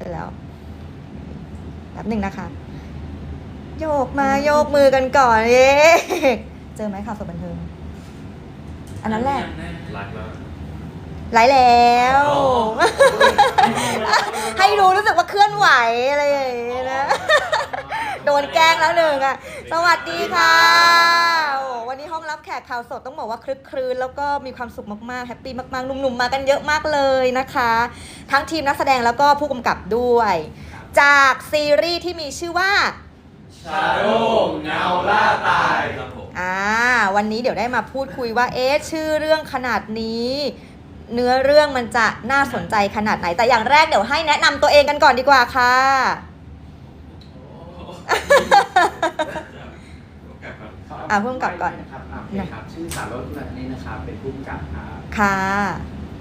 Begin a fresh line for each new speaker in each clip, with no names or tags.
แล้วแป๊บหนึ่งนะคะ โยกมาโยกมือกันก่อนเอ๊ะเจอไหมข่าวสดบันเทิง อันนั้นแหละ
รักแล้ว
ไลฟ์แล้ว
อ๋อ
ให้รู้รู้สึกว่าเคลื่อนไหวอะไรอย่างนี้นะ โดนแกล้งแล้วหนึ่งอะ สวัสดีค่ะโอ้วันนี้ห้องรับแขกข่าวสดต้องบอกว่าคลึกครื้นแล้วก็มีความสุขมากๆ แฮปปี้มากๆหนุ่มๆมากันเยอะมากเลยนะคะ ทั้งทีมนักแสดงแล้วก็ผู้กำกับด้วย จากซีรีส์ที่มีชื่อว่า
ชาโดเงาล่าตายครับผม
อ่า วันนี้เดี๋ยวได้มาพูดคุยว่า เอ๊ะ ชื่อเรื่องขนาดนี้ เนื้อเรื่องมันจะน่าสนใจขนาดไหน แต่อย่างแรกเดี๋ยวให้แนะนำตัวเองกันก่อนดีกว่าค่ะ อะพุ่มกับก่อน
นะครับอะโอเคครับ ชื่อสารโรจน์กุลธเนศนะครับ เป็นผู้กำกับครับ
ค่ะ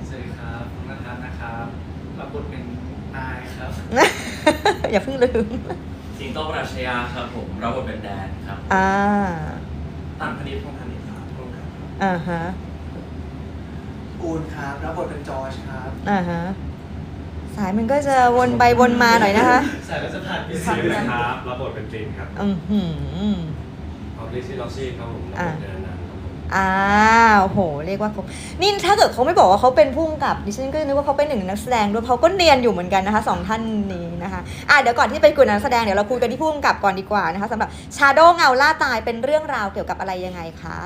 สวัสดีครับผมนัทนัทนะครับรับบทเป็นนายครับ
อย่าเพิ่งลืม
สิงโตปรัชญาครับผมรับบทเป็นแดนครับ
อ่า
ต่างพนิษฐ์พงษ์พนิษฐ์ครับพงษ์ครับ
อ่าฮะ
อูนครับ รับบทเป็นจอร์จครับ
อ่าฮะ สายมันก็จะวนไปวนมาหน่อยนะคะ
สายรัชพัฒน์พิเศ
ครับ
ษ
ครับรับบทเป็นจินครับ
อือหือ
ออฟลิซี่ล็อกซี่ครับผมรับบทเป็นอนันต์ครับผม
อ้าวโห เรียกว่าเขานี่ถ้าเกิดเขาไม่บอกว่าเขาเป็นผู้กำกับดิฉันก็นึกว่าเขาเป็นหนึ่งในนักแสดงด้วยเขาก็เนียนอยู่เหมือนกันนะคะสองท่านนี้นะคะอะเดี๋ยวก่อนที่ไปคุยกับนักแสดงเดี๋ยวเราคุยกันที่ผู้กำกับก่อนดีกว่านะคะสำหรับชาโดเงาล่าตายเป็นเรื่องราวเกี่ยวกับอะไรยังไงคะ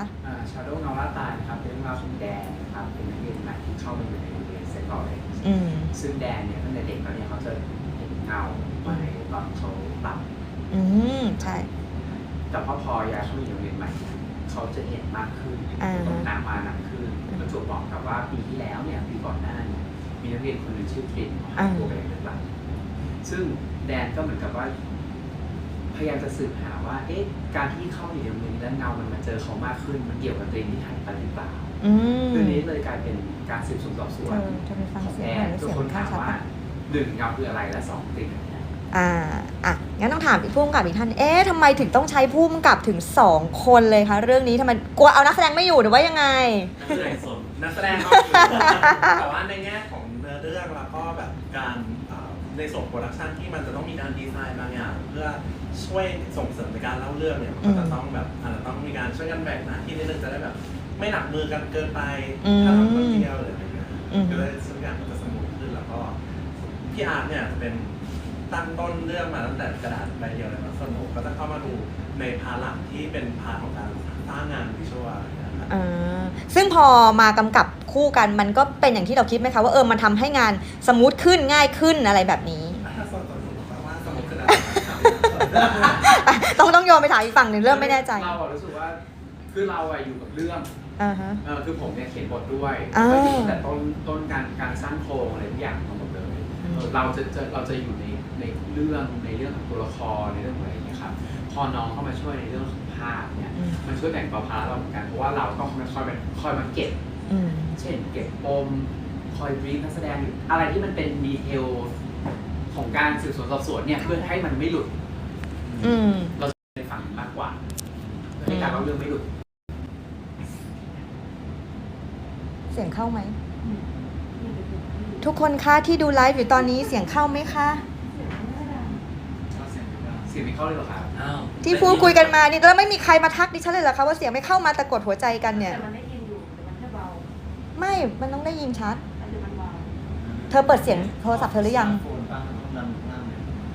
ชาโดว์เงาล่าตายนะครับเป็นเรื่องราวของแดนนะครับเป็นนักเรียนใหม่ที่เข้ามาอยู่ในโรงเรียนเซนต์ลอเรนซ์
อืม
ซึ่งแดนเนี่ยตั้งแต่เด็กแล้วเนี่ยเขาจะเห็นเงามาในตอนเขาหลับ
อืมใช่
แต่พอพอย้ายเข้ามาอยู่โรงเรียนใหม่เนี่ยเขาจะเห็นมากขึ้น
อ่าฮะ
ตรงน้ำมาหนักขึ้นประจวบบอกกับว่าปีที่แล้วเนี่ยปีก่อนหน้าเนี่ยมีนักเรียนคนหนึ่งชื่อคลินหายตัวไปในหลับซึ่งแดนก็เหมือนกับว่า พยายามจะสืบหาว่า เอ๊ะ การที่เข้ามาอยู่ในโรงเรียนแล้วเงามันมาเจอเขามากขึ้น มันเกี่ยวกับตัวเองที่หายไปหรือเปล่า
อืม
เรื่องนี้เลยกลายเป็นการสืบสวนสอบส
เธ
วน
อเธอไปฟัง
ของ
เสีย
แด
งหน่อย
น
แล้ว
ทุก
เสียง
คน
ข้า
ถางม
ชัด
ว่า
ปะ
หนึ่งเงาคืออะไรและสองติดอะไร
อ่าอะงั้นต้องถามอีกผู้กำกับอีกท่าน เอ๊ะทำไมถึงต้องใช้ผู้กำกับถึงสองคนเลยคะเรื่องนี้ทำไมกลัวเอานักแสดงไม่อยู่หรือว่ายังไง
นักแสดงสน
นักแสดงก็อยู่แต่ว่าในแง่ของเนื้อเรื่องแล้วก็แบบการเอ่อในส่วนโปรดักชันที่มันจะต้องมีการดีไซน์บางอย่างเพื่อ ช่วยส่งเสริมในการเล่าเรื่องเนี่ยมันก็จะต้องแบบอาจจะต้องมีการช่วยกันแบ่งหน้าที่นิดนึงจะได้แบบ ไม่หนักมือกันเกินไป
อืม
ถ้าทำคนเดียวหรืออะไรเงี้ย
อืม
ก็เลยทุกอย่างมันจะสมูทขึ้นแล้วก็พี่อาร์ตเนี่ยเป็นตั้งต้นเรื่องมาตั้งแต่กระดาษใบเดียวเลยมาสนุกก็จะเข้ามาดูในพาร์ทหลักที่เป็นพาร์ทของการสร้างงานวิชวลอะไรเงี้ยครับ
อ่าซึ่งพอมากำกับคู่กันมันก็เป็นอย่างที่เราคิดไหมคะว่าเออมันทำให้งานสมูทขึ้นง่ายขึ้นอะไรแบบนี้
ถ้าสนใจว่าสมุดกระดาษ
อะ ต้องต้องโยนไปถามอีกฝั่งหนึ่งเริ่มไม่แน่ใจ
เราอะรู้สึกว่าคือเราอะอยู่กับเรื่อง
อ่าฮะ
เออคือผมเนี่ยเขียนบทด้วย
อ่า
ก็อยู่ตั้งแต่ต้นต้นการการสร้างโครงอะไรทุกอย่างทั้งหมดเลย
อืม
เออเราจะจะเราจะอยู่ในในเรื่องในเรื่องของตัวละครในเรื่องของอะไรอย่างเงี้ยครับพอน้องเข้ามาช่วยในเรื่องของภาพเนี่ย
อืม
มันช่วยแบ่งเบาภาระเราเหมือนกันเพราะว่าเราต้องคอยไปคอยมาเก็บ
อืม
เช่นเก็บปมคอยบรีฟนักแสดงหรืออะไรที่มันเป็นดีเทลของการสืบสวนสอบสวนเนี่ยเพื่อให้มันไม่หลุด
อืม
เราจะในฝั่งมากกว่าเพื่อให้การเล่าเรื่องไม่หลุด
เสียงเข้าไหม ทุกคนคะที่ดูไลฟ์อยู่ตอนนี้เสียงเข้าไหมคะ
เสียงไม่เข้าเลยเหรอครับ
อ้าว
ที่พูดคุยกันมานี่แล้วไม่มีใครมาทักดิฉันเลยเหรอคะว่าเสียงไม่เข้ามาแต่กดหัวใจกันเนี่ย
แต่มันได้ยินอยู่แต่มันแค่เบา
ไม่ มันต้องได้ยินชัด
แต่คือมันเบา
เธอเปิดเสียงโทรศัพท์เธอหรือยัง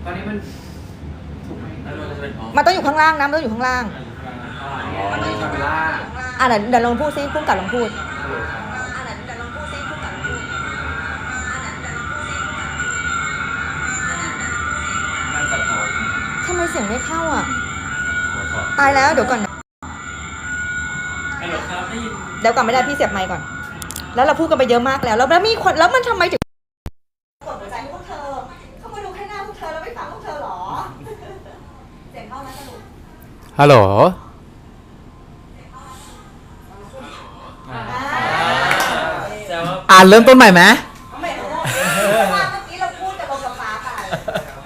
ตอนนี้มันถูกไห ม
แล้วมันจะเป็นอ๋อ
มันต้องอยู่ข้างล่างนะมันต้องอยู่ข้างล่าง
มันต้องคาเมล่า
อะเดี๋ยวเดี๋ยวลองพูดซิพุ่งกับลองพูด
ฮัลโหลครับ
อะเดี๋ยวลองพูดซิพุ่งกับลองพูด
มันสะท้อน
ทำไมเสียงไม่เข้าอะ
หัวขอ
ตายแล้วเดี๋ยวก่อนนะ
ฮัลโหลครับได้ยิน
เดี๋ยวก่อนไม่ได้พี่เสียบไมค์ก่อน แล้วเราพูดกันไปเยอะมากแล้ว แล้วแล้วมีคนแล้วมันทำไมถึง
ฮัลโหล
แซวว่า
อ่านเริ่มต้นใหม่ไหม
ไม่รู้ว่าเมื่อกี้เราพูดกับลมกับฟ้าไป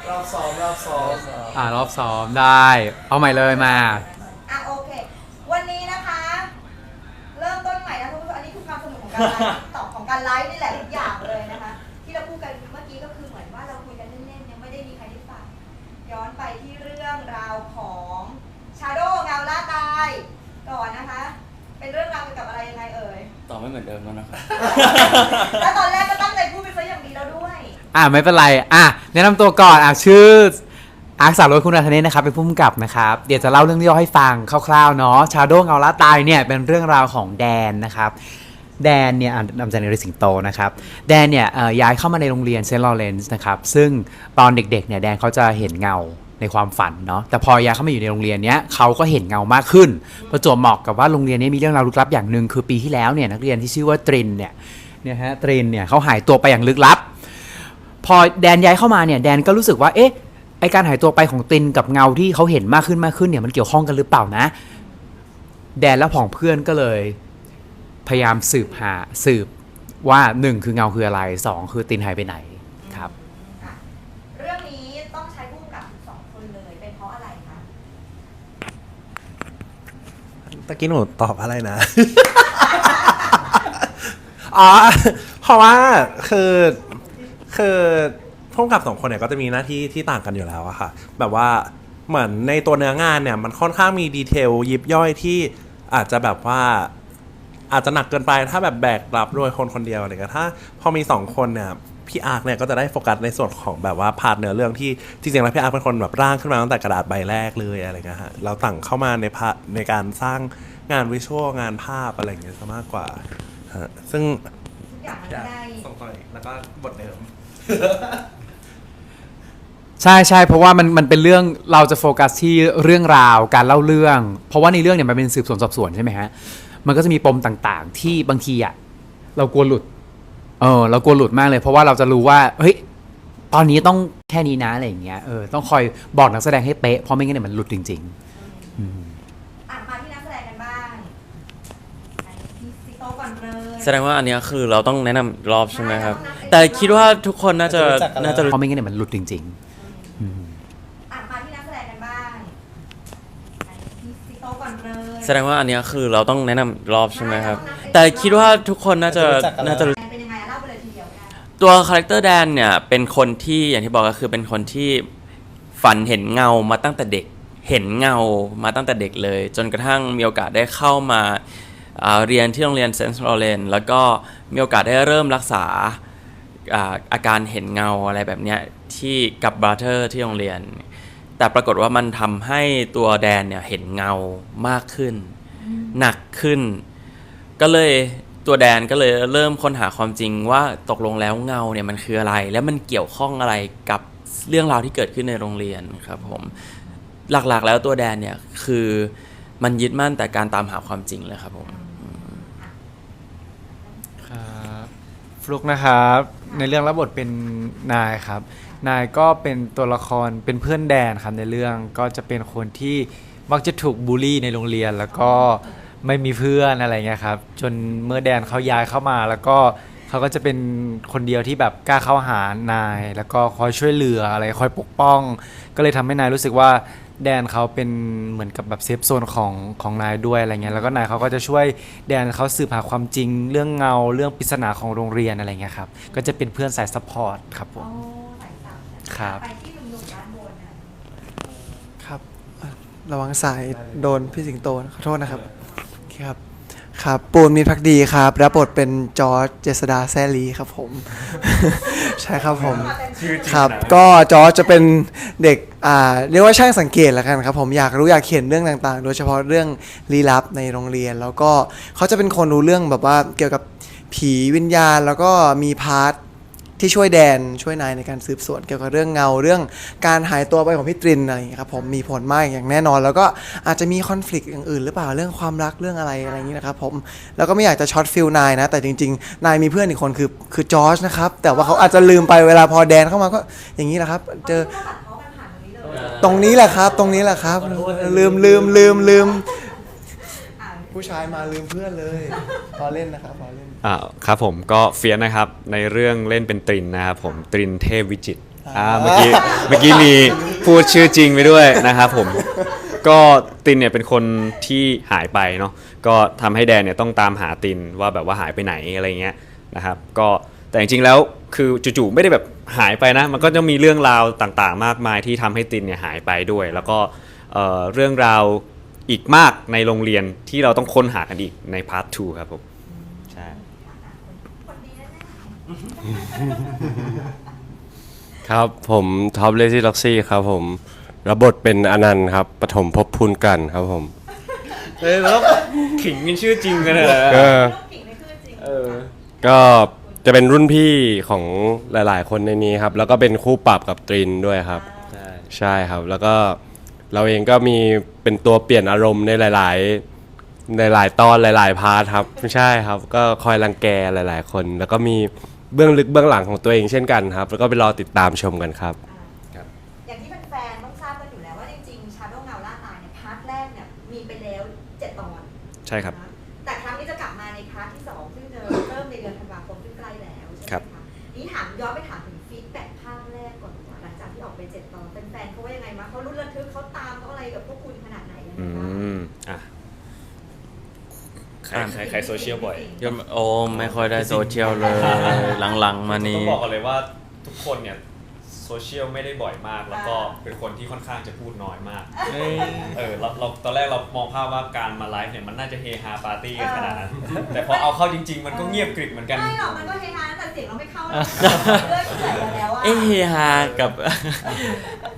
รอบซ้อมรอบซ้อมอ่ารอบซ้อมได้ เอาใหม่เลยมา
อะโอเค วันนี้นะคะ เริ่มต้นใหม่นะทุกคนอันนี้คือความสนุกของการไลฟ์ตอบของการไลฟ์นี่แหละทุกอย่างเลยนะคะ ที่เราพูดกันเมื่อกี้ก็คือเหมือนว่าเราคุยกันเล่นๆ
มือนเดิมแล้วนะครับ
แล้วตอนแรกก็ตั้งใจพูดไปซะอย่างดีแล้วด้วย
อ่าไม่เป็นไร อะแนะนำตัวก่อนอะชื่ออาร์คสาวรถคุณอาทเนศนะครับเป็นผู้กำกับนะครับเดี๋ยวจะเล่าเรื่องย่อให้ฟังคร่าวๆเนาะชาโดงเงาละตายเนี่ยเป็นเรื่องราวของแดนนะครับแดนเนี่ยอ่านนำจากในเรือสิงโตนะครับแดนเนี่ยเอ่อย้ายเข้ามาในโรงเรียนเซนต์ลอเรนซ์นะครับซึ่งตอนเด็กๆเนี่ยแดนเขาจะเห็นเงา ในความฝันเนาะแต่พอย้ายเข้ามาอยู่ในโรงเรียนเนี้ยเขาก็เห็นเงามากขึ้น ประจวบเหมาะกับว่าโรงเรียนนี้มีเรื่องราวลึกลับอย่างหนึ่งคือปีที่แล้วเนี่ยนักเรียนที่ชื่อว่าตรินเนี่ยเนี่ยฮะตรินเนี่ยเขาหายตัวไปอย่างลึกลับ พอแดนย้ายเข้ามาเนี่ยแดนก็รู้สึกว่าเอ๊ะไอการหายตัวไปของตินกับเงาที่เขาเห็นมากขึ้นมากขึ้นเนี่ยมันเกี่ยวข้องกันหรือเปล่านะ แดนและผองเพื่อนก็เลย พยายามสืบหาสืบว่าหนึ่งคือเงาคืออะไรสองคือตินหายไปไหนครับ
อะเรื่องนี้ต้องใช้ผู้กำกับถึงสองคนเลย เป็นเพราะอะไรคะ
ตะกี้หนูตอบอะไรนะ อ๋อ เพราะว่าคือคือพุ่มกับสองคนเนี่ยก็จะมีหน้าที่ที่ต่างกันอยู่แล้วอะค่ะ แบบว่าเหมือนในตัวเนื้องานเนี่ย มันค่อนข้างมีดีเทลยิบย่อยที่อาจจะแบบว่า อาจจะหนักเกินไปถ้าแบบแบกรับด้วยคนคนเดียวอะไรเงี้ยถ้า พอมีสองคนเนี่ย พี่อาร์คเนี่ยก็จะได้โฟกัสในส่วนของแบบว่าพาร์ทเนื้อเรื่องที่จริงๆแล้วพี่อาร์คเป็นคนแบบร่างขึ้นมาตั้งแต่กระดาษใบแรกเลยอะไรเงี้ยฮะเราต่างเข้ามาในพาร์ทในการสร้างงานวิชวลงานภาพอะไรอย่างเงี้ยซะมากกว่าฮะซึ่ง
อยางมันไม่ได้
ส่งต่อแล้วก็บทเดิม
ใช่ใช่เพราะว่ามันมันเป็นเรื่องเราจะโฟกัสที่เรื่องราวการเล่าเรื่อง เพราะว่าในเรื่องเนี่ยมันเป็นสืบสวนสอบสวนใช่ไหมฮะมันก็จะมีปมต่างๆ ที่บางทีอะเรากลัวหลุด เออเรากลัวหลุดมากเลย เพราะว่าเราจะรู้ว่าเฮ้ยตอนนี้ต้องแค่นี้นะอะไรอย่างเงี้ยเออต้องคอยบอกนักแสดงให้เป๊ะเพราะไม่งั้นเนี่ยมันหลุดจริง ๆ อืม
อ่านมาที่นักแสดงกันบ้างอันนี้พี่ซิโตก่อนเลย
แสดงว่าอันเนี้ยคือเราต้องแนะนำอีกรอบใช่ไหมครับแต่คิดว่าทุกคนน่าจะน่าจะ
เพราะไม่งั้นเนี่ยมันหลุดจริงๆอืม
อ่านมาที่นักแสดงกันบ้างอันนี้พี่ซิโตก่อนเลย
แสดงว่าอันเนี้ยคือเราต้องแนะนำอีกรอบใช่ไหมครับ แต่คิดว่าทุกคนน่าจะน่าจะรู้ ตัวคาแรคเตอร์แดนเนี่ยเป็นคนที่อย่างที่บอกก็คือเป็นคนที่ฝันเห็นเงามาตั้งแต่เด็ก เห็นเงามาตั้งแต่เด็กเลย จนกระทั่งมีโอกาสได้เข้ามาอ่าเรียนที่โรงเรียนเซนต์ลอเรนแล้วก็มีโอกาสได้เริ่มรักษาอ่าอาการเห็นเงาอะไรแบบเนี้ยที่กับบราเธอร์ที่โรงเรียน แต่ปรากฏว่ามันทำให้ตัวแดนเนี่ยเห็นเงามากขึ้น หนักขึ้น ก็เลย ตัวแดนก็เลยเริ่มค้นหาความจริงว่าตกลงแล้วเงาเนี่ยมันคืออะไร และมันเกี่ยวข้องอะไรกับเรื่องราวที่เกิดขึ้นในโรงเรียนครับผมหลักๆ แล้วตัวแดนเนี่ยคือมันยึดมั่นแต่การตามหาความจริงเลยครับผม
ครับฟลุกนะครับ ในเรื่องรับบทเป็นนายครับ นายก็เป็นตัวละครเป็นเพื่อนแดนครับในเรื่องก็จะเป็นคนที่มักจะถูกบูลลี่ในโรงเรียน แล้วก็ ไม่มีเพื่อนอะไรเงี้ยครับ จนเมื่อแดนเขาย้ายเข้ามา แล้วก็เขาก็จะเป็นคนเดียวที่แบบกล้าเข้าหานาย แล้วก็คอยช่วยเหลืออะไรคอยปกป้อง ก็เลยทำให้นายรู้สึกว่าแดนเขาเป็นเหมือนกับแบบเซฟโซนของของนายด้วยอะไรเงี้ยแล้วก็นายเขาก็จะช่วยแดนเขาสืบหาความจริง เรื่องเงาเรื่องปริศนาของโรงเรียนอะไรเงี้ยครับก็จะเป็นเพื่อนสายซัพพอร์ตครับผม
โอ้สายสับนะครับ ไปที่หนุ่มๆด้านบนนะ ครับ
อะระวังสายโดนพี่สิงโตนะขอโทษนะครับโอเคครับ ครับ ปูนมีพักดีครับ รับบทเป็นจอร์จเจษดาแซลีครับผม ใช่ครับผมครับก็จอร์จจะเป็นเด็ก อ่า เรียกว่าช่างสังเกตแล้วกันครับผม อยากรู้อยากเห็นเรื่องต่างๆ โดยเฉพาะเรื่องลี้ลับในโรงเรียน แล้วก็เขาจะเป็นคนรู้เรื่องแบบว่าเกี่ยวกับผีวิญญาณ แล้วก็มีพาร์ท ที่ช่วยแดนช่วยนายในการสืบสวนเกี่ยวกับเรื่องเงาเรื่องการหายตัวไปของพี่ตรินอะไรอย่างเงี้ยครับผมมีผลมากอย่างแน่นอน แล้วก็อาจจะมีคอน FLICT อย่างอื่นหรือเปล่าเรื่องความรักเรื่องอะไรอะไรอย่างนี้นะครับผมแล้วก็ไม่อยากจะช็อตฟิลนายนะ แต่จริง ๆ นายมีเพื่อนอีกคนคือคือจอร์จนะครับแต่ว่าเขาอาจจะลืมไปเวลาพอแดนเข้ามาก็อย่างนี้แหละครับเจอ ตรงนี้แหละครับ ตรงนี้แหละครับ ลืมลืมลืมลืม ผู้ชายมาลืมเพื่อนเลยพอเล่นนะครับพอเล่น
อ่าครับผมก็เฟียสนะครับในเรื่องเล่นเป็นตรินนะครับผมตรินเทพวิจิตรอ่าเมื่อกี้เมื่อกี้มีพูดชื่อจริงไปด้วยนะครับผมก็ตินเนี่ยเป็นคนที่หายไปเนาะก็ทำให้แดนเนี่ยต้องตามหาตินว่าแบบว่าหายไปไหนอะไรเงี้ยนะครับก็แต่จริงๆแล้วคือจู่ๆไม่ได้แบบหายไปนะ มันก็จะมีเรื่องราวต่างๆ มากมายที่ทำให้ตินเนี่ยหายไปด้วย แล้วก็เอ่อเรื่องราว อีกมากในโรงเรียนที่เราต้องค้นหากันอีกในพาร์ท 2 ครับผมใช่
อ
ครับผมท็อปเลซี่ล็อกซี่ครับผมรับบทเป็นอนันต์ครับปฐมภพพูนกันครับผม
เออแล้วขิงเป็นชื่อจริงกันเลย
เออ
ผิงในคือจริง
เออ
ก็จะเป็นรุ่นพี่ของหลาย ๆ คนในนี้ครับ แล้วก็เป็นคู่ปรับกับตรินด้วยครับ
ใช่
ใช่ครับแล้วก็ เราเองก็มีเป็นตัวเปลี่ยนอารมณ์ในหลาย ๆ ในหลายตอนหลาย ๆ พาร์ทครับไม่ใช่ครับ ก็คอยรังแกหลาย ๆ คน แล้วก็มีเบื้องลึกเบื้องหลังของตัวเองเช่นกันครับ แล้วก็ไปรอติดตามชมกันครับ
อย่างที่แฟนๆต้องทราบกันอยู่แล้วว่าจริงๆ Shadow เงาล่าตายเนี่ยพาร์ทแรกเนี่ยมีไปแล้วเจ็ดตอน
ใช่ครับ
นะ มอะใค
รใครใครโซเชียลบ่อย
ยมโอ้ไม่ค่อยได้โซเชียลเลย หลังๆมา
ต้
นี้
องบอกกันเลยว่าทุกคนเนี่ยโซเชียลไม่ได้บ่อยมาก แล้วก็เป็นคนที่ค่อนข้างจะพูดน้อยมากเออเราเราตอนแรกเรามองภาพว่าการมาไลฟ์เนี่ยมันน่าจะเฮฮาปาร์ตี้กันขนาดนั้นแต่พอเอาเข้าจริง ๆ มันก็เงียบกริบเหมือนกัน
ไม่หรอกมันก็เฮฮาแต่เสียงเราไม่เข้านะเลิกเฉยๆแล้วอะ
เอ๊ะเฮฮากับ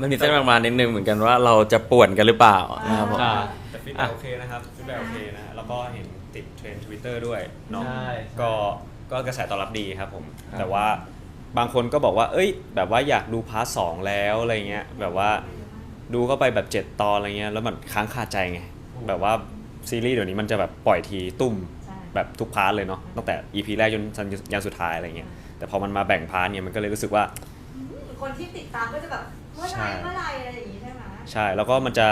มันมีเส้นบางๆนิดนึงเหมือนกันว่าเราจะป่วนกันหรือเปล่านะครับผม
อ่า
แต่ฟีดแบ็กโอเคนะครับฟีดแบ็กโอเคนะฮะแล้วก็เห็นติดเทรนด์ทวิตเตอร์ด้วยเนาะ
ใช่
ก็ก็กระแสตอบรับดีครับผมแต่ว่าบางคนก็บอกว่า เอ้ย แบบว่าอยากดูพาร์ทสองแล้วอะไรเงี้ยแบบว่าดูเข้าไปแบบ 7 ตอนอะไรเงี้ยแล้วมันค้างคาใจไง แบบว่าซีรีส์เดี๋ยวนี้มันจะแบบปล่อยทีตุ้ม
ใช่
แบบทุกพาร์ทเลยเนาะตั้งแต่ EP แรกจนจนยันสุดท้ายอะไรเงี้ยแต่พอมันมาแบ่งพาร์ทเนี่ยมันก็เลยรู้สึกว่า
คนที่ติดตามก็จะแบบเมื่อไห
ใช่
รเมื่อไหรอะไรอย่างงี้ใช่ไหม
ใช่แล้วก็มันจะ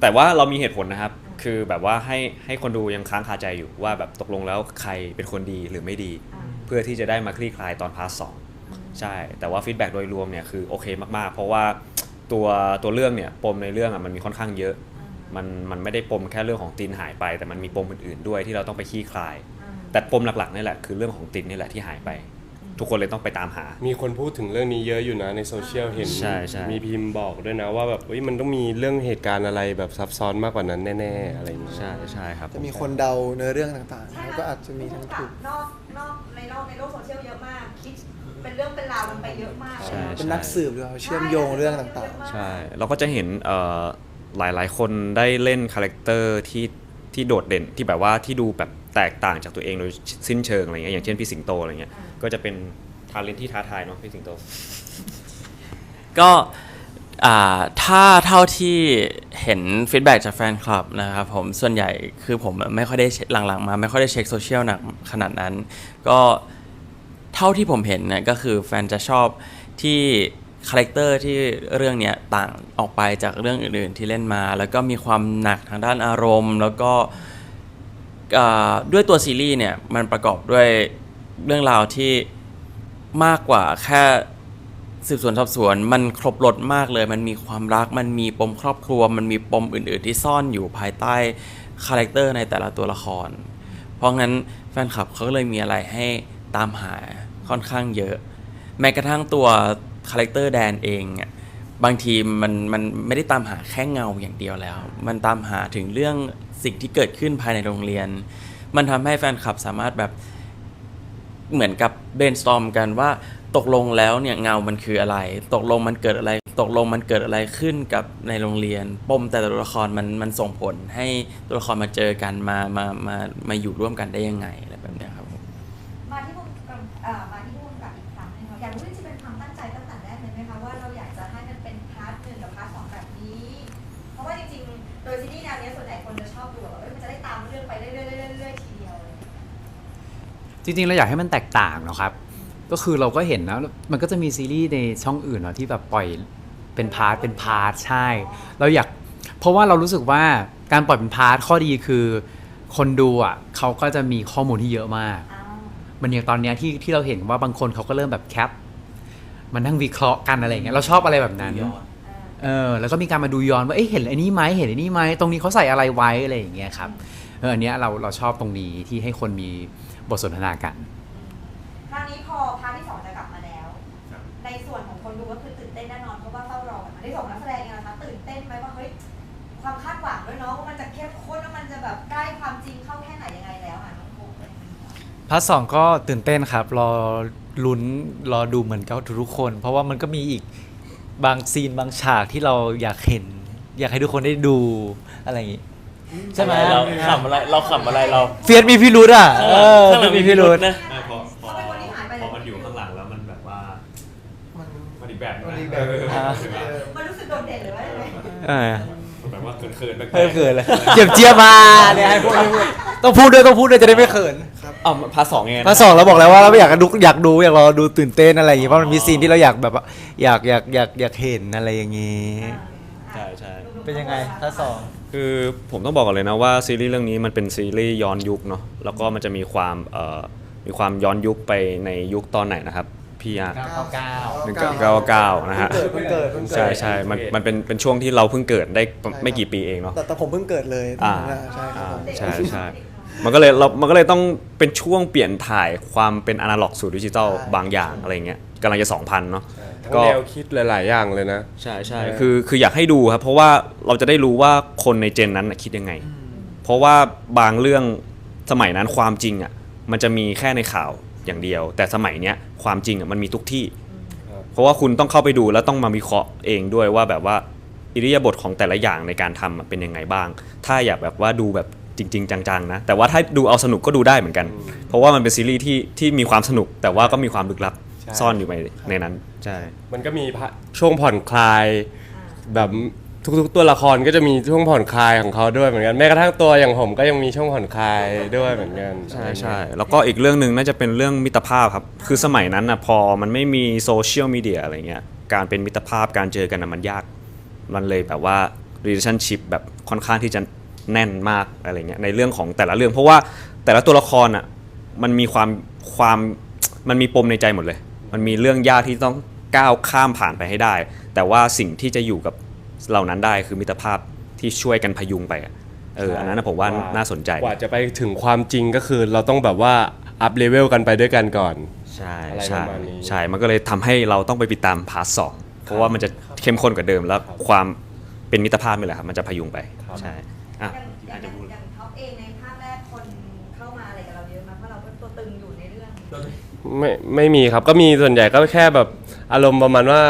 แต่ว่าเรามีเหตุผลนะครับ คือแบบว่าให้ให้คนดูยังค้างคาใจอยู่ว่าแบบตกลงแล้วใครเป็นคนดีหรือไม่ดี
อ่า
เพื่อที่จะได้มาคลี่คลายตอนพาร์ทสองใช่แต่ว่าฟีดแบ็กโดยรวมเนี่ยคือโอเคมากๆ เพราะว่าตัวตัวเรื่องเนี่ยปมในเรื่องอะมันมีค่อนข้างเยอะ มันมันไม่ได้ปมแค่เรื่องของตินหายไป แต่มันมีปมอื่นๆด้วยที่เราต้องไปคลี่คลาย
อ่า
แต่ปมหลักๆนี่แหละคือเรื่องของตินนี่แหละที่หายไป ทุกคนเลยต้องไปตามหา
มีคนพูดถึงเรื่องนี้เยอะอยู่นะในโซเชียลเห็น
ใช่ใช่
มีพิมพ์บอกด้วยนะว่าแบบเฮ้ยมันต้องมีเรื่องเหตุการณ์อะไรแบบซับซ้อนมากกว่านั้นแน่ ๆ อะไรอย่างเงี้ย
ใช่ใช่ครับ
จะมีคนเดาเนื้อเรื่องต่างๆ
ใช่
แล้ว
ไห
ก็อาจจะมีทั้งถูก
นอกนอกในโลกในโลกโซเชียลเยอะมากคิดเป็นเรื่องเป็นราวมันไปเยอะมาก
ใช่
เป็นนักสืบหรือเปล่าเชื่อมโยงเรื่องต่าง
ใช่ เราก็จะเห็นเอ่อหลายๆ คนได้เล่นคาแรคเตอร์ที่ที่โดดเด่นที่แบบว่าที่ดูแบบแตกต่างจากตัวเองโดยสิ้นเชิงอะไรเงี้ยอย่างเช่นพี่สิงโตอะไรเงี้ย ก็จะเป็นทาเลนที่ท้าทายเนาะพี่สิงโต
ก็อ่าถ้าเท่าที่เห็นฟีดแบ็จากแฟนคลับนะครับผมส่วนใหญ่คือผมไม่ค่อยได้เช็คหลังๆ มาไม่ค่อยได้เช็คโซเชียลหนักขนาดนั้น ก็เท่าที่ผมเห็นเนี่ยก็คือแฟนจะชอบที่คาแรคเตอร์ที่เรื่องเนี้ยต่างออกไปจากเรื่องอื่นๆที่เล่นมา แล้วก็มีความหนักทางด้านอารมณ์ แล้วก็ด้วยตัวซีรีส์เนี่ยมันประกอบด้วย เรื่องราวที่มากกว่าแค่สืบสวนสอบสวนมันครบรถมากเลย มันมีความรัก มันมีปมครอบครัว มันมีปมอื่น ๆ ที่ซ่อนอยู่ภายใต้คาแรคเตอร์ในแต่ละตัวละคร เพราะงั้นแฟนคลับเขาเลยมีอะไรให้ตามหาค่อนข้างเยอะ แม้กระทั่งตัวคาแรคเตอร์แดนเองบางทีมันมันไม่ได้ตามหาแค่เงาอย่างเดียวแล้ว มันตามหาถึงเรื่องสิ่งที่เกิดขึ้นภายในโรงเรียน มันทำให้แฟนคลับสามารถแบบ เหมือนกับเบนสตอมกันว่าตกลงแล้วเนี่ยเงามันคืออะไร ตกลงมันเกิดอะไร ตกลงมันเกิดอะไรขึ้นกับในโรงเรียน ปมแต่ตัวละครมันมันส่งผลให้ตัวละครมาเจอกันมามามามาอยู่ร่วมกันได้ยังไง
จริงๆ เราอยากให้มันแตกต่างเนอะครับ ก็คือเราก็เห็นนะ มันก็จะมีซีรีส์ในช่องอื่นเนาะที่แบบปล่อยเป็นพาร์ทเป็นพาร์ทใช่ เราอยาก เพราะว่าเรารู้สึกว่าการปล่อยเป็นพาร์ทข้อดีคือ คนดูอะเขาก็จะมีข้อมูลที่เยอะมาก
อ้าว
มันอย่างตอนเนี้ยที่ที่เราเห็นว่าบางคนเขาก็เริ่มแบบแคปมันนั่งวิเคราะห์กันอะไรอย่างเงี้ยเราชอบอะไรแบบนั้น เออแล้วก็มีการมาดูย้อนว่าเอ๊ะเห็นไอ้นี่ไหมเห็นไอ้นี่ไหมตรงนี้เขาใส่อะไรไว้อะไรอย่างเงี้ยครับเอออันเนี้ยเราเราชอบตรงนี้ที่ให้คนมี บทสนทนากัน
คราวนี้พอพาร์ทที่สองจะกลับมาแล้วในส่วนของคนดูก็คือตื่นเต้นแน่นอนเพราะว่าเฝ้ารอกันมาที่สองนักแสดงเองนะคะตื่นเต้นไหมว่าเฮ้ยความคาดหวังด้วยเนาะว่ามันจะเข้มข้นแล้วมันจะแบบใกล้ความจริงเข้าแค่ไหนยังไงแล้วอะน้องโบ
พาร์ทสองก็ตื่นเต้นครับ รอลุ้นรอดูเหมือนกับทุกๆคน เพราะว่ามันก็มีอีกบางซีนบางฉากที่เราอยากเห็น อยากให้ทุกคนได้ดูอะไรอย่างงี้ ใช่ไหม
เราขำอะไรเราขำอะไรเรา
เฟียสมีพิรุธอะเออ
ข้างหลัง
มีพิรุธ
นะ
ไม่พอพอ
เขาเป็นคนที่หายไปเลย
พอมันอยู่ข้างหลังแล้วมันแบบว่า
มัน
มันอีกแบบหนึ่ง
มันอีก
นะ
แบบหนึ่ง
เออ
มันรู้สึกโดดเด่นหรือว่ายังไง
เออ
แบบว่าเขินๆแปลกๆ
เพิ่มเขินเลยเจียบเจียบมาเนี่ยให้พูดให้พูดต้องพูดด้วยต้องพูดด้วยจะได้ไม่เขิน
อ๋อพาร์ทสองไง
มาสองเราบอกแล้วว่าเราอยากดูอยากดูอยากรอดูตื่นเต้นอะไรอย่างงี้เพราะมันมีซีนที่เราอยากแบบว่าอยากอยากอยากอยากเห็นอะไรอย่างงี้
ใช่ใช่
เป็นยังไงถ้าสอง
คือผมต้องบอกก่อนเลยนะว่าซีรีส์เรื่องนี้มันเป็นซีรีส์ย้อนยุคเนาะแล้วก็มันจะมีความเอ่อมีความย้อนยุคไปในยุคตอนไหนนะครับพี่อาร์
เก้าเก้า
หนึ่งเก้าเก้านะฮะ
เกิดเพิ่งเกิดเพิ่งเกิด
ใช่ใช่มันมันเป็นเป็นช่วงที่เราเพิ่งเกิดได้ไม่กี่ปีเองเนาะ
แต่แต่ผมเพิ่งเกิดเลยตอน
อ่า
นั้นอะใช่ครับผม
ใช่ใช่มันก็เลยเรามันก็เลยต้องเป็นช่วงเปลี่ยนถ่ายความเป็นอนาล็อกสู่ดิจิตอลบางอย่างอะไรเงี้ย กำลังจะ2,000เนาะ
ทั้ง
ก็
แนวคิดหลาย ๆ อย่างเลยนะ
ใช่ใช่
เออ
คือคืออยากให้ดูครับ เพราะว่าเราจะได้รู้ว่าคนในเจนนั้นน่ะคิดยังไง เพราะว่าบางเรื่องสมัยนั้นความจริงอะมันจะมีแค่ในข่าวอย่างเดียว แต่สมัยเนี้ยความจริงอะมันมีทุกที่เพราะว่าคุณต้องเข้าไปดูแล้วต้องมาวิเคราะห์เองด้วยว่าแบบว่าอิริยาบถของแต่ละอย่างในการทำอะเป็นยังไงบ้าง ถ้าอยากแบบว่าดูแบบจริง ๆ จัง ๆ นะ แต่ว่าถ้าดูเอาสนุกก็ดูได้เหมือนกัน เพราะว่ามันเป็นซีรีส์ที่ที่มีความสนุกแต่ว่าก็มีความลึกลับ
ใช่
ซ่อนอยู่ในในนั้นใช่
มันก็มีพะช่วงผ่อนคลายแบบทุกๆ ตัวละครก็จะมีช่วงผ่อนคลายของเขาด้วยเหมือนกันแม้กระทั่งตัวอย่างผมก็ยังมีช่วงผ่อนคลายด้วยเหมือนกัน
ใช่ใช่แล้วก็อีกเรื่องหนึ่งน่าจะเป็นเรื่องมิตรภาพครับ คือสมัยนั้นนะพอมันไม่มีโซเชียลมีเดียอะไรเงี้ยการเป็นมิตรภาพการเจอกันนะมันยาก มันเลยแบบว่า relationship แบบค่อนข้างที่จะแน่นมากอะไรเงี้ยในเรื่องของแต่ละเรื่อง เพราะว่าแต่ละตัวละครอะมันมีความความมันมีปมในใจหมดเลย มันมีเรื่องยากที่ต้องก้าวข้ามผ่านไปให้ได้ แต่ว่าสิ่งที่จะอยู่กับเหล่านั้นได้คือมิตรภาพที่ช่วยกันพยุงไปอะเอออันนั้นนะผมว่าน่าสนใจ
กว่าจะไปถึงความจริงก็คือเราต้องแบบว่าอัพเลเวลกันไปด้วยกันก่อน
ใช่
อะไร
ใช่
ประมาณนี้
ใช่ มันก็เลยทำให้เราต้องไปติดตามพาร์ทสองเพราะว่ามันจะเข้มข้นกว่าเดิมแล้วความเป็นมิตรภาพนี่แหละครับมันจะพยุงไป ใช่
ไม่
ไม่มีครับก็มีส่วนใหญ่ก็แค่แบบอารมณ์ประมาณว่า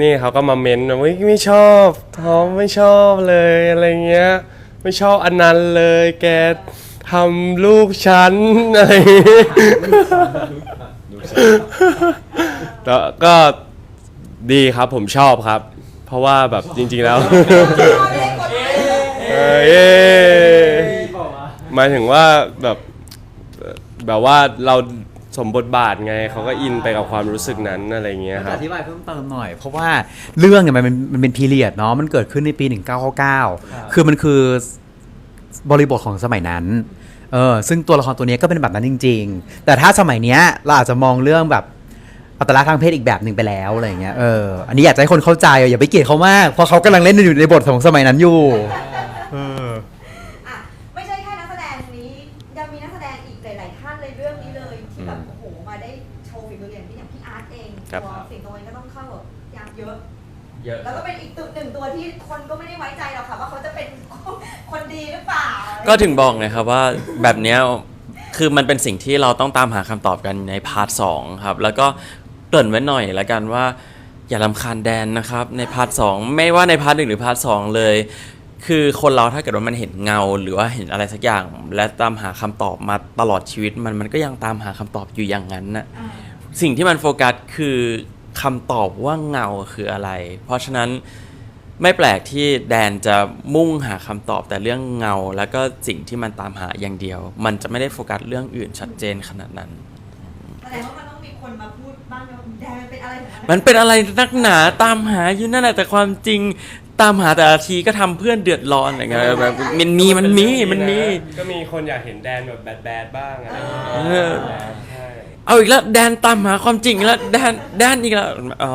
นี่เขาก็มาเม้นว่าไม่ชอบท้อมไม่ชอบเลยอะไรเงี้ย ไม่ชอบอันนั้นเลย แกทำลูกฉันอะไรอย่ก็ดีครับผมชอบครับ เพราะว่าแบบจริง ๆแล้วเออเย้หมายถึงว่าแบบแบบว่าเรา สมบทบาทไงเขาก็อินไปกับความรู้สึกนั้นอะไรอย่างเงี้ยค
จะ
รับ
อธิบายเพิ่มเติมหน่อย เพราะว่าเรื่องเนี่ยมันเป็นมันเป็นพีเรียดเนาะมันเกิดขึ้นในปี 1999 คือมันคือบริบทของสมัยนั้นเออซึ่งตัวละครตัวเนี้ยก็เป็นแบบนั้นจริง ๆ แต่ถ้าสมัยเนี้ยเราอาจจะมองเรื่องแบบอัตลักษณ์ทางเพศอีกแบบหนึ่งไปแล้วอะไรอย่างเงี้ยเอออันนี้อยากจะให้คนเข้าใจอย่าไปเกลียดเขามากเพราะเขากำลังเล่นอยู่ในบทของสมัยนั้นอยู่ เออ
ก็
ถึงบอกไงครับว่าแบบเนี้ยคือมันเป็นสิ่งที่เราต้องตามหาคำตอบกันในพาร์ทสองครับ แล้วก็เกริ่นไว้หน่อยละกันว่า อย่าลำคาญแดนนะครับ ในพาร์ทสองไม่ว่าในพาร์ทหนึ่งหรือพาร์ทสองเลย คือคนเราถ้าเกิดว่ามันเห็นเงาหรือว่าเห็นอะไรสักอย่าง และตามหาคำตอบมาตลอดชีวิต มันมันก็ยังตามหาคำตอบอยู่อย่างนั้นน่ะสิ่งที่มันโฟกัสคือคำตอบว่าเงาคืออะไร เพราะฉะนั้น ไม่แปลกที่แดนจะมุ่งหาคำตอบแต่เรื่องเงา แล้วก็สิ่งที่มันตามหาอย่างเดียว มันจะไม่ได้โฟกัสเรื่องอื่นชัดเจนขนาดนั้น
แสดงว่ามันต้องมีคนมาพูดบ้างว่าแดงเป็นอะไรของ
มันเป็นอะไรนักหนาตามหาอยู่นั่นแหละแต่ความจริงตามหาแต่ละทีก็ทำเพื่อนเดือดร้อนอะไรเงี้ยแบบมันมีมันมีมันมี
ก็มีคนอยากเห็นแดนแบบแบดๆบ้างอะไรอย่าง
เอ
เงี้ย
อ
ใช่
เอาอีกแล้วแดนตามหาความจริงอีกแล้วแดนแดนอีกแล้วอ๋อ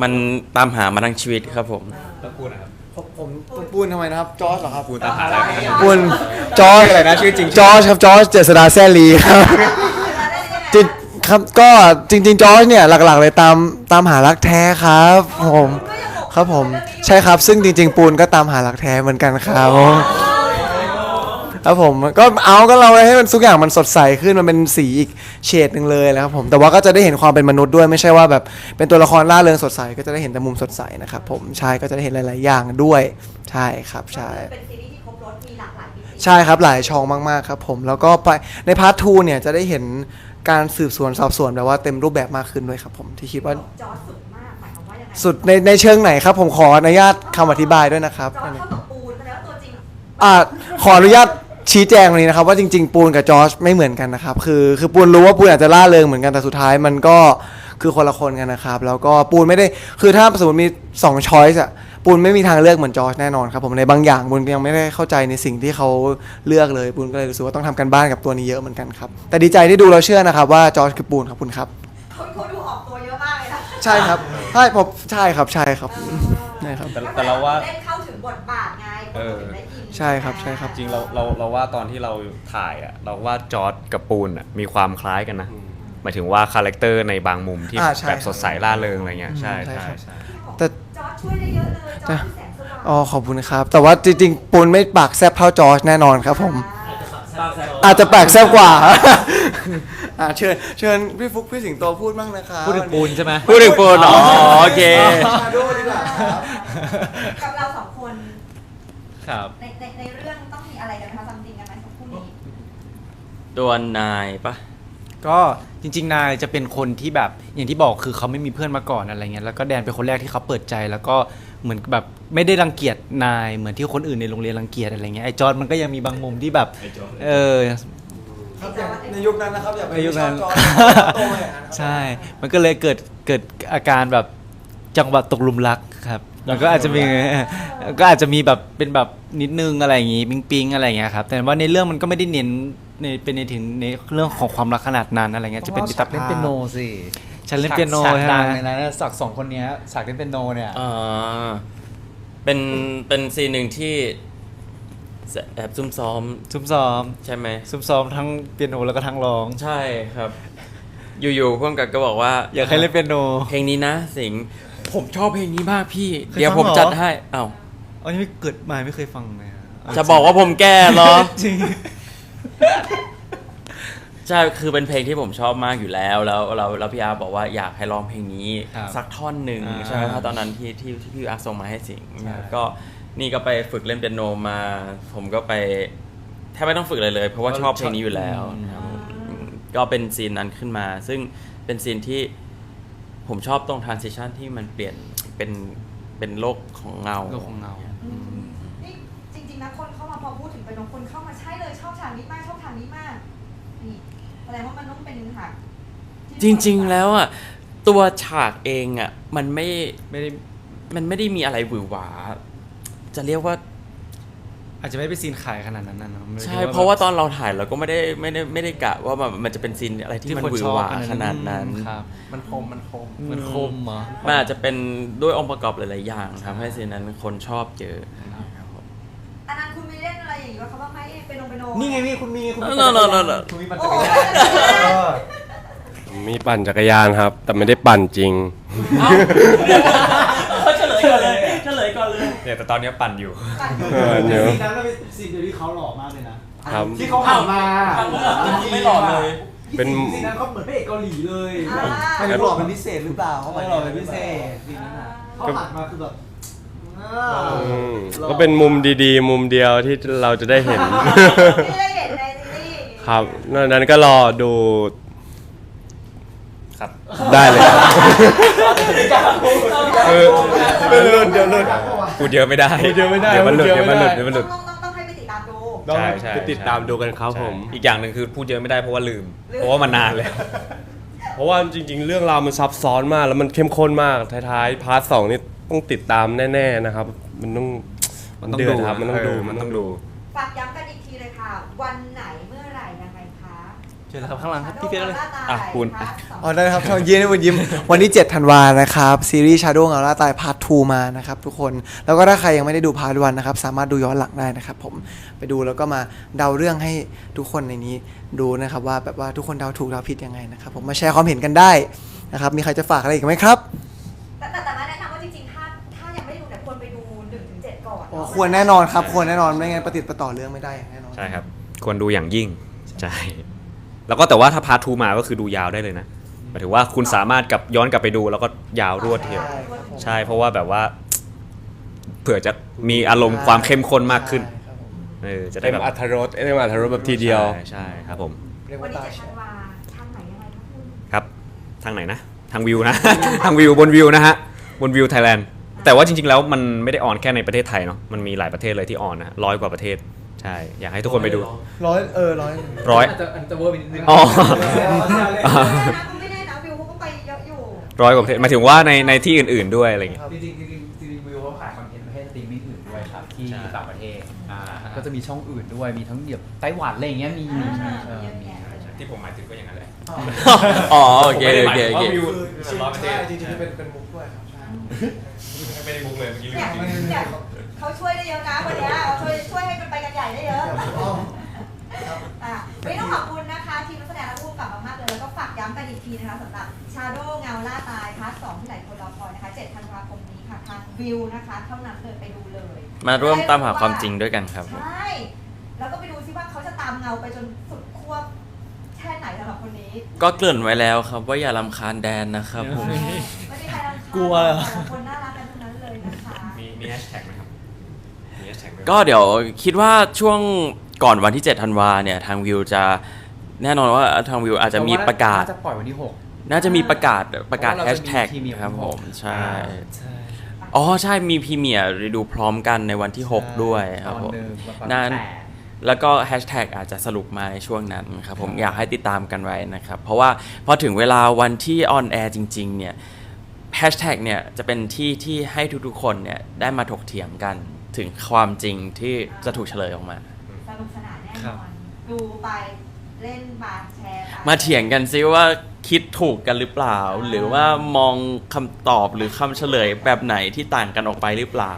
มันตามหามาทั้งชีวิตครับผม
ต้องพูดนะครับ
ผมผมผมปูนทำไมนะครับ จอร์จเหรอครับ
ปูนตามหาอะไรครับ
ปูนจอร์จ
อะไรนะชื่อจริง
จอร์จครับจอร์จเจษดาแซลีครับจริงครับก็จริง ๆ จอร์จเนี่ยหลักๆ เลยตามตามหารักแท้ครับผม ครับผมใช่ครับซึ่งจริง ๆ ปูนก็ตามหารักแท้เหมือนกันครับ ครับผมก็เอาก็เราให้มันทุกอย่างมันสดใสขึ้นมันเป็นสีอีกเฉดหนึ่งเลยนะครับผมแต่ว่าก็จะได้เห็นความเป็นมนุษย์ด้วยไม่ใช่ว่าแบบเป็นตัวละครล่าเริงสดใสก็จะได้เห็นแต่มุมสดใสนะครับผมใช่ก็จะได้เห็นหลาย ๆ อย่างด้วยใช่ครับใช่
เป็นซีรีส์ที่ครบรถมีหลากหลายมิติ
ใช่ครับหลายช่องมาก ๆ ครับผมแล้วก็ไปในพาร์ททูเนี่ยจะได้เห็นการสืบสวนสอบสวนแบบว่าเต็มรูปแบบมากขึ้นด้วยครับผมที่คิดว่า
จอร์จสุดมากหมายความว่ายังไง
สุดในในเชิงไหนครับผมขออนุญาตคำอธิบายด้วยนะครับ
จอร์จเท่ากับปูนแสดงว่าตัวจริง
อ่าขออนุญาต ชี้แจงตรงนี้นะครับว่าจริงๆ ปูนกับจอร์จไม่เหมือนกันนะครับคือคือปูนรู้ว่าปูนอาจจะล่าเริงเหมือนกันแต่สุดท้ายมันก็คือคนละคนกันนะครับแล้วก็ปูนไม่ได้คือถ้าสมมติมี2ช้อยส์อะปูนไม่มีทางเลือกเหมือนจอร์จแน่นอนครับผมในบางอย่างปูนยังไม่ได้เข้าใจในสิ่งที่เขาเลือกเลยปูนก็เลยรู้สึกว่าต้องทำกันบ้านกับตัวนี้เยอะเหมือนกันครับแต่ดีใจที่ดูเราเชื่อนะครับว่าจอร์จคือปูนครับคุณครับ
เขาเขาดูออกตัวเยอะมากเลยนะ
ใช่ครับใช่ผมใช่ครับใช่ครับใช่ครับ
แต่แต่เราว่า
เล่นเข้าถึงบทบาทไง คนถึงได้ยิน
ใช่ครับใช่ครับ
จริงเราเราเราว่าตอนที่เราถ่ายอะเราว่าจอร์ดกับปูนอะมีความคล้ายกันนะหมายถึงว่าคาแรคเตอร์ในบางมุมที่
อ่าใช่
แบบสดใสล่าเริงอะไรเงี้ยใช่
ใช่
ใช่
ครับ
ใช่
แต่
จอร์จช่วยได้เยอะเลยจอร์จคือแสงสว่าง
อ๋อขอบคุณครับ แต่ว่าจริงๆปูนไม่ปากแซบเท่าจอร์จแน่นอนครับผม อาจจะปากแซบกว่า อ่าเชิญเชิญพี่ฟุกพี่สิงโตพูดบ้างนะครับ
พูดถึงปูนใช่ไหม
พูดถึงปูนอ๋อโอเค
มาดูดีกว่าครับ
กับเราสองคน
ครับ
ในในในเรื่องต้องมีอะไรกันไหมคะซัมติงกันไหมสองคู่นี้
ตัวนายปะ
ก็จริง ๆ นายจะเป็นคนที่แบบอย่างที่บอกคือเขาไม่มีเพื่อนมาก่อนอะไรเงี้ยแล้วก็แดนเป็นคนแรกที่เขาเปิดใจ แล้วก็เหมือนแบบไม่ได้รังเกียจนายเหมือนที่คนอื่นในโรงเรียนรังเกียจอะไรเงี้ยไอ้จอร์ดมันก็ยังมีบางมุมที่แบบเออ
ครับอย่างในยุคนั้นนะครับอย่าไป
ในยุคนั้น
ชอบจอร์จโตมาอย่างนั้นครับ
ใช่ มันก็เลยเกิดเกิดอาการแบบจังหวะตกหลุมรักครับ มันก็อาจจะมีก็อาจจะมีแบบเป็นแบบนิดนึงอะไรอย่างงี้ปิ๊งปิงๆอะไรอย่างเงี้ยครับแต่ว่าในเรื่องมันก็ไม่ได้เน้นในเป็นในถึงในเรื่องของความรักขนาดนั้นอะไรเงี้ยจะเป็นมิตรภาพ
เล่นเปียโนสิ
ฉันเล่นเปียโน
ฉาก
ใช่ไหม
ดังเลยนะสักสองคนเนี้ยฉากเล่นเปียโนเนี่ย
อ่าเป็นเป็นซีนหนึ่งที่แอบซุ่มซ้อม
ซุ่มซ้อม
ใช่ไหม
ซุ่มซ้อมทั้งเปียโนแล้วก็ทั้งร้อง
ใช่ครับ อยู่ๆพ่วงกับก็บอกว่า
อยากให้เล่นเปียโน
เพลงนี้นะสิงห์ ผมชอบเพลงนี้มากพี่
เคย
เดี๋ยว
ฟัง
ผม
เหรอ
จัดให้อ้าว
อันนี้ไม่เกิดมาไม่เคยฟังเลยอะ
จะบอกว่าผมแก่เหรอ
จริง
ใช่คือเป็นเพลงที่ผมชอบมากอยู่แล้วแล้วเราเราพี่อาร์บอกว่าอยากให้ร้องเพลงนี้
ครับ
สักท่อนหนึ่ง
อ่า
ใช่ไหมครับตอนนั้นที่ที่ที่พี่อาร์ส่งมาให้สิงห์
ใช่
ก็นี่ก็ไปฝึกเล่นเปียโนมา ผมก็ไปแทบไม่ต้องฝึกเลยเลย เพราะว่าชอบเพลงนี้อยู่แล้วครับผมก็เป็นซีนนั้นขึ้นมา ซึ่งเป็นซีนที่ ผมชอบตรง transition ที่มันเปลี่ยนเป็นเป็นโลกของเงา
โลกของเงา
นี่จริงๆนะคนเข้ามาพอพูดถึงเป็นคนเข้ามาใช่เลยชอบฉากนี้มากชอบฉากนี้มากนี่แสดงว่ามันต้องเป็นฉากที่
จริง ๆ แล้วอะตัวฉากเองอะมันไม่
ไม่ได้
มันไม่ได้มีอะไรหวือหวา จะเรียกว่า
อาจจะไม่เป็นซีนขายขนาดนั้นนะเนอะไม่ได้
ใช่
แบบ
เพราะว่าตอนเราถ่ายเราก็ไม่ได้ไม่ได้ไม่ได้กะว่าแบบมันจะเป็นซีนอะไรที่
ที่
มัน
คน
หวื
ช
อ
อบ
หวา
ข
ข
นา
นา
ด
ด
นั้
นั้นน
ครับ
มันคมมันคม
มันคมเหรอ
มันอาจจะเป็นด้วยองค์ประกอบหลาย ๆ อย่างทำให้ซีนนั้นคนชอบเจอครับผม
อันนั้นคุณมีเล่นอะไรอย่างงี้ว่าเขาว่าไม่เป็นโนเป็นโน
นี่ไงพี่คุณมีคุณมี
เออ
ปั่นจักรยาน
เออเออ
คุณมีปั่น
โอ้
จักร
โห
ยานเออ
มีปั่นจักรยานครับ แต่ไม่ได้ปั่นจริง
เลยเนี่ย
แต่ตอนเนี้ยปั่นอยู่
เออเดี๋ยว
ซีนนั้นก็เป็นซีนเดียวที่เขาหล่อมากเลยนะครับที่เขา
อ้า
ผ่าวนมา
ไม่หล่อเลย
เป็น
ซีนนั้นเขาเหมือนพระเอกเกาหลีเลย
อ่า
ไม่รู้หล่อเป็นพิเศษหรือเปล่า
เขาไม่หล่อเป็นพิเศษซีนนั้นอะเขาผ่านมาคือแบบอ่า
อืมก็เป็นมุมดีๆ มุมเดียวที่เราจะได้เห็น
ที่ได้เห็นในซีรีส์
ครับนอกนั้นก็รอดู
ครับ
ได้เลยครับ
เออเดี๋ยวหลุดเดี๋ยวหลุด พูดเยอะไม่ได้
พูดเยอะไม่ได้
เดี๋ยวมันหลุด
พูดเย
เดี๋ยวมันหลุด
อะไม่ได้
เดี๋ยวมันหลุด
ต้องต้องต้องให้ไปติดตามดู
ใช่ใช่
ไปติดตามดูกันครับ
ใช่
ผม
อีกอย่างหนึ่งคือพูดเยอะไม่ได้เพราะว่าลืม เพราะว่ามันนานแล้ว
เพราะว่าจริงๆ เรื่องราวมันซับซ้อนมากแล้วมันเข้มข้นมากท้ายๆพาร์ทสองนี่ต้องติดตามแน่ๆนะครับ มันต้อง
มันต้อง
เดื
ดู
ดครับมันต้องดู
เมันต้องดู
ฝากย้ำกันอีกทีเลยค่ะ วันไหนเมื่อไหร่ยังไงคะ
เชิญเลยครับข้างหลังครับพี่เฟียสเลย
อะปูน
อ๋อได้ครับช่องยิ้มวันยิ้ม วันที่7ธันวานะครับ ซีรีส์ Shadow เงาล่าตายพาร์ท2มานะครับทุกคน แล้วก็ถ้าใครยังไม่ได้ดูพาร์ท1นะครับ สามารถดูย้อนหลังได้นะครับผมไปดูแล้วก็มาเดาเรื่องให้ทุกคนในนี้ดูนะครับ ว่าแบบว่าทุกคนเดาถูกเดาผิดยังไงนะครับผมมาแชร์ความเห็นกันได้นะครับมีใครจะฝากอะไรอีกไหมครับ
แต่แต่แต่มาแนะนำว่าจริงๆ ถ้าถ้ายังไม่ได้ดูเนี่ยควรไปดู1นถึงเก่อน
อ๋อควรแน่นอนครับควรแน่นอนไม่งั้นปฏิติดประต่อเรื่องไม่ได้อย่างแน่นอน
ใช่ครับ ควรดูอย่างยิ่ง ใช่ แล้วก็แต่ว่าถ้าพาร์ททูมาก็คือดูยาวได้เลยนะหมายถึงว่าคุณสามารถกลับย้อนกลับไปดูแล้วก็ยาวรวดเดียว ใช่เพราะว่าแบบว่า เผื่อจะมีอารมณ์ความเข้มข้นมากขึ้น
ใช่ครับผม
เออจะได้
เต็ม
แบบ
อัธรสเต็มอัธรสแบบทีเดียว
ใช่ใช่ครับผม
เรียก
วั
ว่าน
นี้
ตา
เจ็ด
เฉี
ธั
ย
นวาทางไหนยังไงคะคุณ
ครับ ทางไหนนะ ทางวิวนะ ทางวิวบนวิวนะฮะ บนวิวไทยแลนด์แต่ว่าจริงๆแล้วมันไม่ได้ออนแค่ในประเทศไทยเนาะมันมีหลายประเทศเลยที่ออนนะร้อยกว่าประเทศ ใช่ อยากให้ทุกคนไปดู
ร้อยเออร้อย
ร้อย
อาจจะอาจจะเวอร์ไปนิดนึง
อ๋อ
ไม่แน่นะวิวเขาก็ไปเยอะอยู่
ร้อยกว่าประเทศหมายถึงว่าในในที่อื่น ๆด้วยอะไรอย่างเงี้ย
จริงๆจริงๆจริงๆวิวเขาขายคอนเทนต์ประเภทสตรีมมิ่งอื่นด้วยครับ ที่
ใช่
ต่างประเทศอ่าก็จะมีช่องอื่นด้วยมีทั้งแบบไต้หวันอะไรอย่างเงี้ยมีมีมีเออมี
ที่ผมหมายถึงก็อย่างนั้นแหละ
อ๋อโอเคโอเคโอเค
ใช่จริงๆเป็นเป็นมุกด้วยครับใช่
ไม่ได้มุกเลยเมื่อกี้
เนี่ยเนี่ย เขาช่วยได้เยอะนะวันเนี้ยเขาช่วยช่วยให้มันไปกันใหญ่ได้เยอะอะวันนี้ต้องขอบคุณนะคะทีมนักแสดงและผู้กำกับมากๆเลยแล้วก็ฝากย้ำกันอีกทีนะคะสำหรับชาโดเงาล่าตายพาร์ทสองที่หลายคนรอคอยนะคะ7ธันวาคมนี้ค่ะทางวิวนะคะเท่านั้นเลยไปดูเลย
มาร่วมตามหาความจริงด้วยกันครับผม
ใช่แล้วก็ไปดูซิว่าเขาจะตามเงาไปจนสุดขั้วแค่ไหนสำหรับคนนี้
ก็เกริ่นไว้แล้วครับว่าอย่าลำคาญแดนนะครับผม
ไม่ได้ใครรำคาญ
กลัว
แต่ละคนน่ารักกันทั้งนั้นเลยนะคะ
มีมีแฮชแท็กไหมครับ มีแฮชแท็ กไหม
ก็เดี๋ยวคิดว่าช่วงก่อนวันที่7ธันวาเนี่ยทางวิวจะแน่นอนว่าทางวิวอาจจะมีประกาศ
น่จะปล่อยวันที่หก
น่าจะมีประกาศประกาศ
เพราะ
แฮ
ว่า
ช
เราจะมี
แท็ก
พรีเมียร์
ครับผมใช่
ใช่
อ๋อใช่มีพรีเมียร์ดูพร้อมกันในวันที่ 6 ด้วยค
ต
รับ
อน
ผม
หนึ่งแล้วก็
นั่น
แปด
แล้วก็แฮชแท็กอาจจะสรุปมาในช่วงนั้นครับผมอยากให้ติดตามกันไว้นะครับ เพราะว่าพอถึงเวลาวันที่ออนแอร์จริง ๆ เนี่ยแฮชแท็กเนี่ยจะเป็นที่ที่ให้ทุกๆคนเนี่ยได้มาถกเถียงกัน ถึงความจริงที่จะถูกเฉลยออกมา
สนุกสนานแน่
คนรับ
อนดูไปเล่นบาแชร์ไป
มาเถียงกันซิว่าคิดถูกกันหรือเปล่า หรือว่ามองคำตอบหรือคำเฉลยแบบไหนที่ต่างกันออกไปหรือเปล่า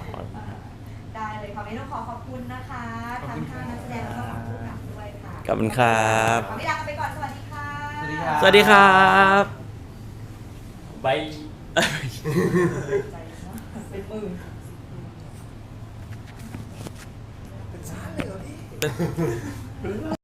ได้เลยขอไม่ต้องขอขอบคุณนะคะทั้งห้านักแสดงแล้วก็ขอบคุณกับด้วยค่ะ
ขอบคุณครับ
ขอไม่ลากันไปก่อนสวัสดีค่ะ
สวัสดีครับ
สวัสดีครับบาย
ใจเนอะเป็นหมื่น
เป็นซ่านเลยเหรอ but,